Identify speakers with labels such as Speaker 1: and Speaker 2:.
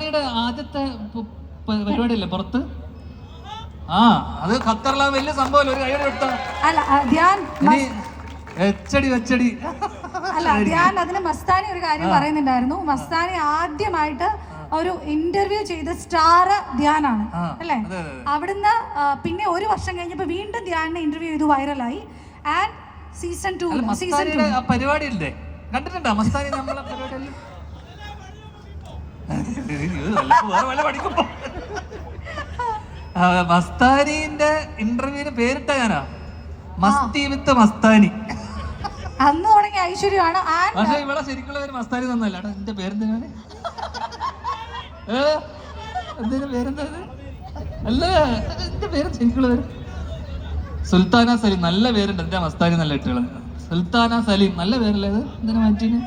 Speaker 1: മസ്താനിയുടെ ആദ്യത്തെ പരിപാടിയല്ലേ? പുറത്ത്? ആ അത് ഖത്തറിലാ വലിയ സംഭവം ഒരു കൈയുടെ എടുത്ത.
Speaker 2: അല്ല ധ്യാൻ
Speaker 1: എച്ചടി വെച്ചടി.
Speaker 2: അല്ല ധ്യാൻ അതിന് മസ്താനി ഒരു കാര്യം പറയുന്നുണ്ടായിരുന്നു. മസ്താനി ആദ്യമായിട്ട് ഒരു ഇന്റർവ്യൂ ചെയ്ത സ്റ്റാർ ധ്യാനാണ് അല്ലേ. അവിടുന്ന് പിന്നെ ഒരു വർഷം കഴിഞ്ഞപ്പോൾ വീണ്ടും ധ്യാനിനെ ഇന്റർവ്യൂ ചെയ്ത് വൈറലായി ആൻഡ് സീസൺ ടു സീസൺ
Speaker 1: പരിപാടി ഇല്ലേ കണ്ടിട്ടുണ്ടോ? മസ്താനി നമ്മളെ പരിപാടിയെല്ലാം മസ്താനിന്റെ ഇന്റർവ്യൂവിന് പേരിട്ട ഞാനാ. മസ്തി വിത്ത് മസ്താനി.
Speaker 2: അന്ന് തുടങ്ങിയ ഐശ്വര്യമാണ്.
Speaker 1: പക്ഷെ ഇവിടെ ശരിക്കുള്ള പേര് മസ്താനി തന്നല്ല എന്റെ പേരെന്തിനാണ് ഏ? എന്തിന്റെ പേരെന്താ? അല്ല എന്റെ പേര് ശരിക്കുള്ള പേര്? സുൽത്താന സലീം. നല്ല പേരുണ്ട്. എന്റെ മസ്താനി നല്ല ഇട്ടുള്ളത് സുൽത്താന സലീം. നല്ല പേരല്ലേ അത്? എന്തിനാ മാറ്റീന്